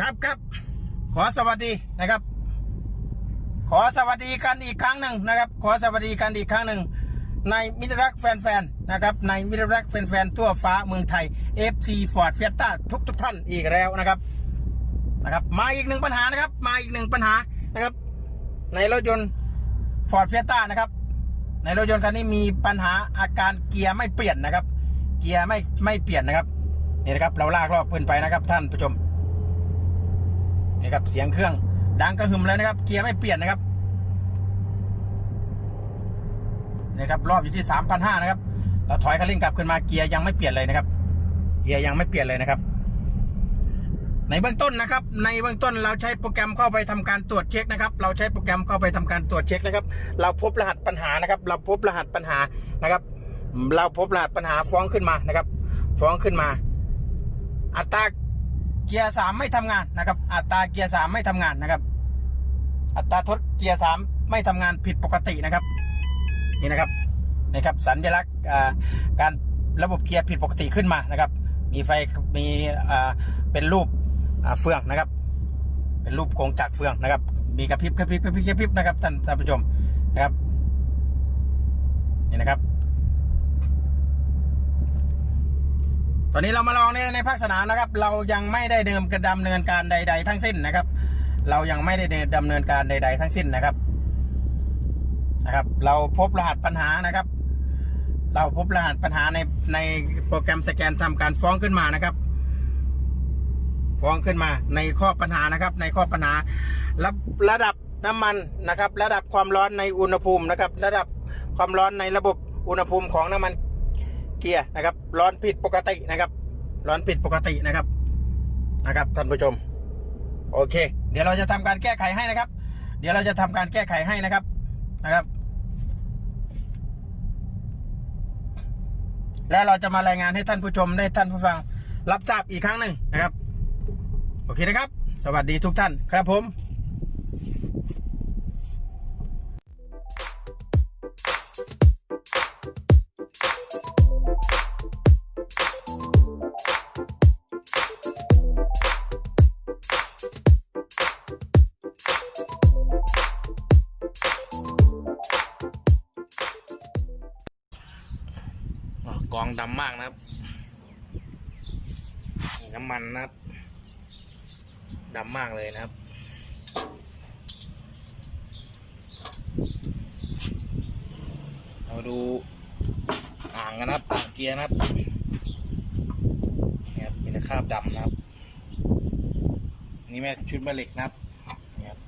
ครับครับขอสวัสดีนะครับ ขอสวัสดีกันอีกครั้งหนึ่งนะครับ ขอสวัสดีกันอีกครั้งหนึ่งในมิตรรักแฟนๆนะครับในมิตรรักแฟนๆทั่วฟ้าเมืองไทย FC Ford Fiesta ทุกทุกๆท่านอีกแล้วนะครับนะครับ มาอีกหนึ่งปัญหานะครับ มาอีกหนึ่งปัญหานะครับ ในรถยนต์ Ford Fiesta นะครับ ในรถยนต์คันนี้มีปัญหาอาการเกียร์ไม่เปลี่ยนนะครับ เกียร์ไม่ไม่เปลี่ยนนะครับนี่นะครับเราลากรอบขึ้นไปนะครับท่านผู้ชม นี่ครับเสียงเครื่องดังกระหึ่มแล้วนะครับ เกียร์ไม่เปลี่ยนนะครับนี่ครับรอบอยู่ที่สามพันห้านะครับ เราถอยคันเร่งกลับขึ้นมาเกียร์ยังไม่เปลี่ยนเลยนะครับ เกียร์ยังไม่เปลี่ยนเลยนะครับ ในเบื้องต้นนะครับ ในเบื้องต้นเราใช้โปรแกรมเข้าไปทำการตรวจเช็คนะครับ เราใช้โปรแกรมเข้าไปทำการตรวจเช็คนะครับ เราพบรหัสปัญหานะครับ เราพบรหัสปัญหานะครับ เราพบรหัสปัญหาฟ้องขึ้นมานะครับ ฟ้องขึ้นมา อัตรา เกียร์สามไม่ทำงานนะครับ อัตราเกียร์สามไม่ทำงานนะครับ อัตราทดเกียร์สามไม่ทำงานผิดปกตินะครับ นี่นะครับนี่ครับ สัญลักษณ์การระบบเกียร์ผิดปกติขึ้นมานะครับ มีไฟมีเป็นรูปเฟืองนะครับ เป็นรูปกงจักรเฟืองนะครับ มีกระพริบกระพริบกระพริบกระพริบนะครับท่านท่านผู้ชมนะครับนี่นะครับ ตอนนี้เรามาลองในในภาคสนามนะครับ เรายังไม่ได้เดิมกระดำเนินการใด ๆ ทั้งสิ้นนะครับ เรายังไม่ได้ดำเนินการใด ๆ ทั้งสิ้นนะครับ นะครับ เราพบรหัสปัญหานะครับ เราพบรหัสปัญหาในในโปรแกรมสแกนทำการฟ้องขึ้นมานะครับ ฟ้องขึ้นมาในข้อปัญหานะครับ ในข้อปัญหาระระดับน้ำมันนะครับ ระดับความร้อนในอุณหภูมินะครับ ระดับความร้อนในระบบอุณหภูมิของน้ำมัน เกียร์นะครับ ร้อนผิดปกตินะครับ ร้อนผิดปกตินะครับ นะครับท่านผู้ชม โอเค เดี๋ยวเราจะทำการแก้ไขให้นะครับ เดี๋ยวเราจะทำการแก้ไขให้นะครับ นะครับ แล้วเราจะมารายงานให้ท่านผู้ชมได้ท่านผู้ฟัง รับทราบอีกครั้งหนึ่งนะครับ โอเคนะครับ สวัสดีทุกท่านครับผม องดำมากนะครับน้ำมันนะครับดำมากเลยนะครับ เราดูอ่างกันนะครับอ่างเกียร์นะครับนี่ครับมีต่คราบดำนะครับ นี่แม่ชุดแม่เหล็กนะครับนี่ครับ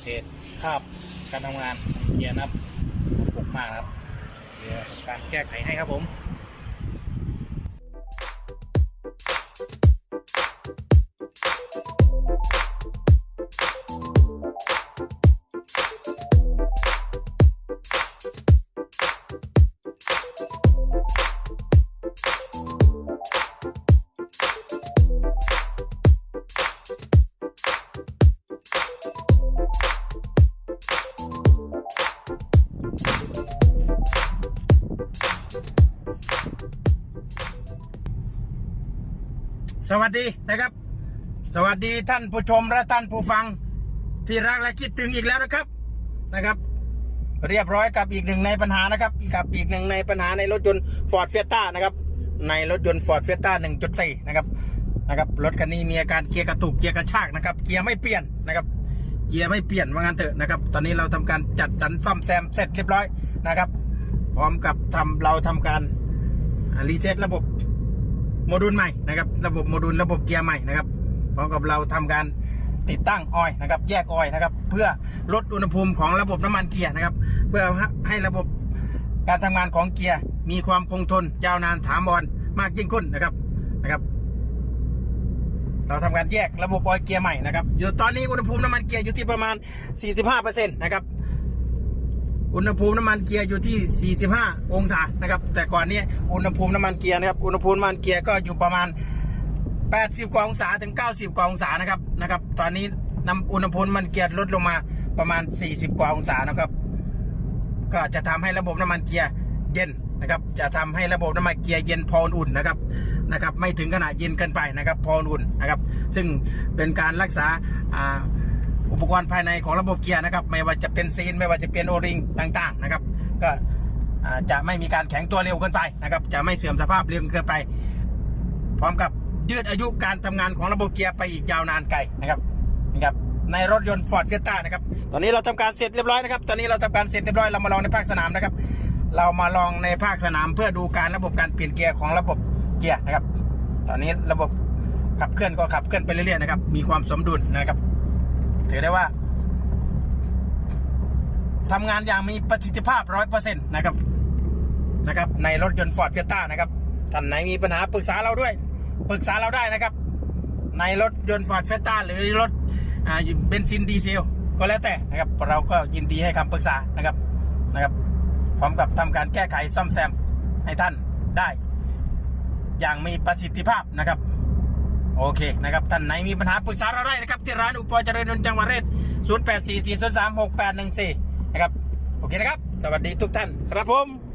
เศษคราบการทำงาน เกียร์นะครับปกมากครับเดี๋ยวการแก้ไขให้ครับผม สวัสดีนะครับ สวัสดีท่านผู้ชมและท่านผู้ฟังที่รักและคิดถึงอีกแล้วนะครับนะครับ เรียบร้อยกับอีกหนึ่งในปัญหานะครับกับอีกหนึ่งในปัญหาในรถยนต์ Ford Fiesta นะครับ ในรถยนต์ Ford Fiesta 1.4 นะครับนะครับรถคันนี้มีอาการเกียร์กระตุกเกียร์กระชากนะครับ เกียร์ไม่เปลี่ยนนะครับเกียร์ไม่เปลี่ยนว่างั้นเถอะนะครับ ตอนนี้เราทำการจัดสรรซ่อมแซมเสร็จเรียบร้อยนะครับ พร้อมกับทำเราทำการรีเซ็ตระบบ โมดูลใหม่นะครับระบบโมดูลระบบเกียร์ใหม่นะครับพร้อมกับเราทำการติดตั้งออยนะครับแยกออยนะครับเพื่อลดอุณหภูมิของระบบน้ำมันเกียร์นะครับ เพื่อให้ระบบการทำงานของเกียร์มีความคงทน ยาวนานถาวรมากยิ่งขึ้นนะครับนะครับ เราทำการแยกระบบออยเกียร์ใหม่นะครับอยู่ตอนนี้อุณหภูมิน้ำมันเกียร์อยู่ที่ประมาณ 45%นะครับ อุณหภูมิน้ำมันเกียร์อยู่ที่ 45 องศานะครับ แต่ก่อนนี้อุณหภูมิน้ำมันเกียร์นะครับ อุณหภูมิน้ำมันเกียร์ก็อยู่ประมาณ 80 กว่าองศาถึง 90 กว่าองศานะครับนะครับ ตอนนี้น้ำอุณหภูมิน้ำมันเกียร์ลดลงมาประมาณ 40 กว่าองศานะครับ ก็จะทำให้ระบบน้ำมันเกียร์เย็นนะครับ จะทำให้ระบบน้ำมันเกียร์เย็นพออุ่นนะครับนะครับ ไม่ถึงขนาดเย็นเกินไปนะครับ พออุ่นนะครับ ซึ่งเป็นการรักษาอ่า อุปกรณ์ภายในของระบบเกียร์นะครับ ไม่ว่าจะเป็นซีนไม่ว่าจะเป็นโอริงต่างๆนะครับ ก็จะไม่มีการแข็งตัวเร็วเกินไปนะครับ จะไม่เสื่อมสภาพเร็วเกินไป พร้อมกับยืดอายุการทำงานของระบบเกียร์ไปอีกยาวนานไกลนะครับนะครับในรถยนต์ Ford Fiesta นะครับ ตอนนี้เราทำการเสร็จเรียบร้อยนะครับ ตอนนี้เราทำการเสร็จเรียบร้อยเรามาลองในภาคสนามนะครับ เรามาลองในภาคสนามเพื่อดูการระบบการเปลี่ยนเกียร์ของระบบเกียร์นะครับ ตอนนี้ระบบขับเคลื่อนก็ขับเคลื่อนไปเรื่อยๆนะครับ มีความสมดุลนะครับ ถือได้ว่าทำงานอย่างมีประสิทธิภาพร้อยเปอร์เซ็นต์นะครับนะครับ ในรถยนต์ Ford Fiesta นะครับท่านไหนมีปัญหาปรึกษาเราด้วย ปรึกษาเราได้นะครับ ในรถยนต์ Ford Fiesta หรือรถเบนซินดีเซลก็แล้วแต่นะครับ เราก็ยินดีให้คำปรึกษานะครับนะครับ พร้อมกับทำการแก้ไขซ่อมแซมให้ท่านได้ อย่างมีประสิทธิภาพนะครับ โอเคนะครับท่านไหนมีปัญหาปรึกษาเราได้นะครับที่ร้านอุปกรณ์เจริญยนต์จังหวัดเรศ0844036814 นะครับ โอเคนะครับ สวัสดีทุกท่าน ครับผม